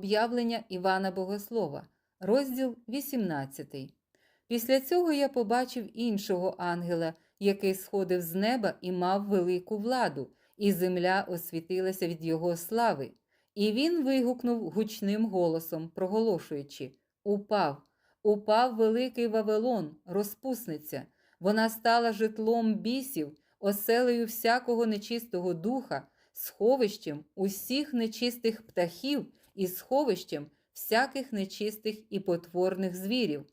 Об'явлення Івана Богослова, розділ 18. Після цього я побачив іншого ангела, який сходив з неба і мав велику владу, і земля освітилася від його слави. І він вигукнув гучним голосом, проголошуючи: Упав, упав великий Вавилон, розпусниця. Вона стала житлом бісів, оселею всякого нечистого духа, сховищем усіх нечистих птахів і сховищем всяких нечистих і потворних звірів,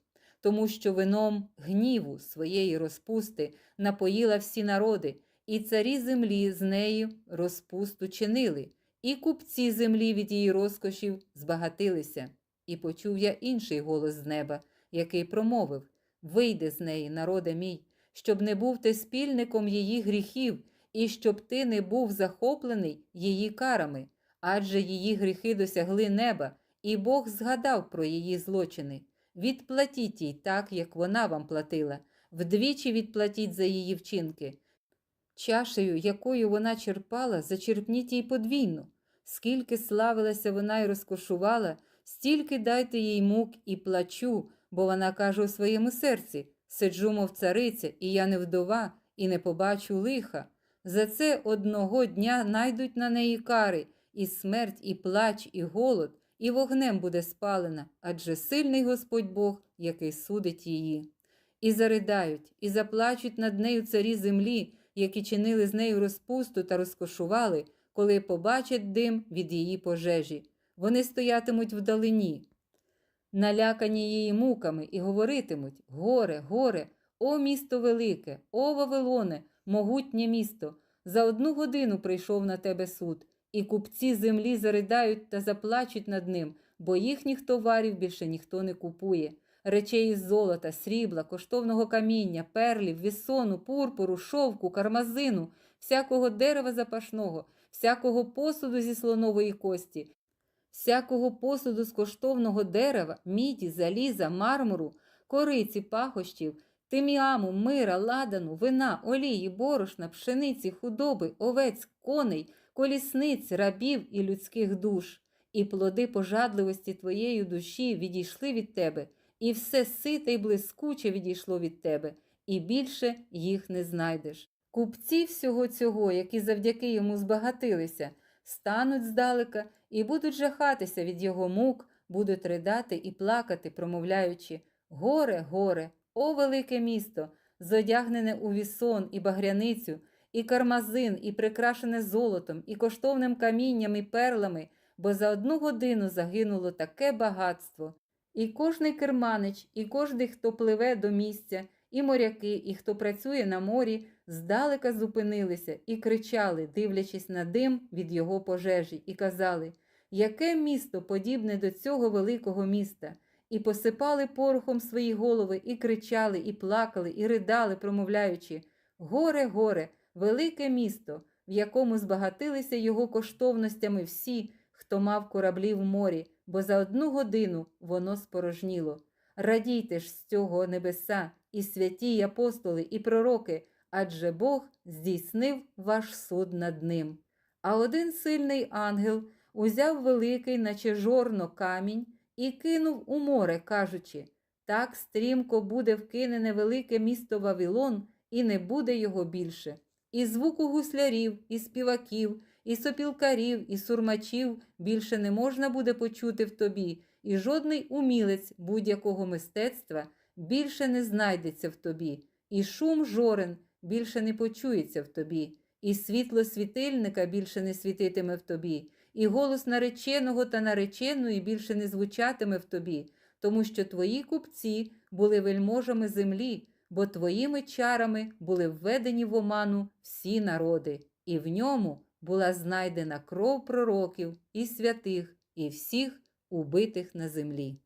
тому що вином гніву своєї розпусти напоїла всі народи, і царі землі з нею розпусту чинили, і купці землі від її розкошів збагатилися. І почув я інший голос з неба, який промовив: Вийди з неї, народе мій, щоб не був ти спільником її гріхів, і щоб ти не був захоплений її карами, адже її гріхи досягли неба, і Бог згадав про її злочини. Відплатіть їй так, як вона вам платила, вдвічі відплатіть за її вчинки. Чашею, якою вона черпала, зачерпніть їй подвійну. Скільки славилася вона і розкошувала, стільки дайте їй мук і плачу, бо вона каже у своєму серці сиджу, мов цариця, і я не вдова, і не побачу лиха. За це одного дня найдуть на неї кари, і смерть, і плач, і голод, і вогнем буде спалена, адже сильний Господь Бог, який судить її. І заридають, і заплачуть над нею царі землі, які чинили з нею розпусту та розкошували, коли побачать дим від її пожежі. Вони стоятимуть вдалині, налякані її муками, і говоритимуть: Горе, горе, о місто велике, о Вавилоне, могутнє місто! За одну годину прийшов на тебе суд, і купці землі заридають та заплачуть над ним, бо їхніх товарів більше ніхто не купує. Речей із золота, срібла, коштовного каміння, перлів, вісону, пурпуру, шовку, кармазину, всякого дерева запашного, всякого посуду зі слонової кості, всякого посуду з коштовного дерева, міді, заліза, мармуру, кориці, пахощів, тиміаму, мира, ладану, вина, олії, борошна, пшениці, худоби, овець, коней, колісниць, рабів і людських душ. І плоди пожадливості твоєї душі відійшли від тебе, і все сите й блискуче відійшло від тебе, і більше їх не знайдеш. Купці всього цього, які завдяки йому збагатилися, стануть здалека і будуть жахатися від його мук, будуть ридати і плакати, промовляючи Горе, горе, о велике місто, зодягнене у вісон і багряницю, і кармазин, і прикрашене золотом, і коштовним камінням, і перлами, бо за одну годину загинуло таке багатство. І кожний керманич, і кожний, хто пливе до місця, і моряки, і хто працює на морі, здалека зупинилися і кричали, дивлячись на дим від його пожежі, і казали, яке місто подібне до цього великого міста, і посипали порохом свої голови, і кричали, і плакали, і ридали, промовляючи Горе, горе, велике місто, в якому збагатилися його коштовностями всі, хто мав кораблі в морі, бо за одну годину воно спорожніло. Радійте ж з цього небеса, і святі й апостоли, і пророки, адже Бог здійснив ваш суд над ним. А один сильний ангел узяв великий, наче жорно камінь, і кинув у море, кажучи так стрімко буде вкинене велике місто Вавилон, і не буде його більше. І звуку гуслярів, і співаків, і сопілкарів, і сурмачів більше не можна буде почути в тобі, і жодний умілець будь-якого мистецтва більше не знайдеться в тобі, і шум жорен більше не почується в тобі, і світло світильника більше не світитиме в тобі, і голос нареченого та нареченої більше не звучатиме в тобі, тому що твої купці були вельможами землі, бо твоїми чарами були введені в оману всі народи, і в ньому була знайдена кров пророків і святих, і всіх убитих на землі.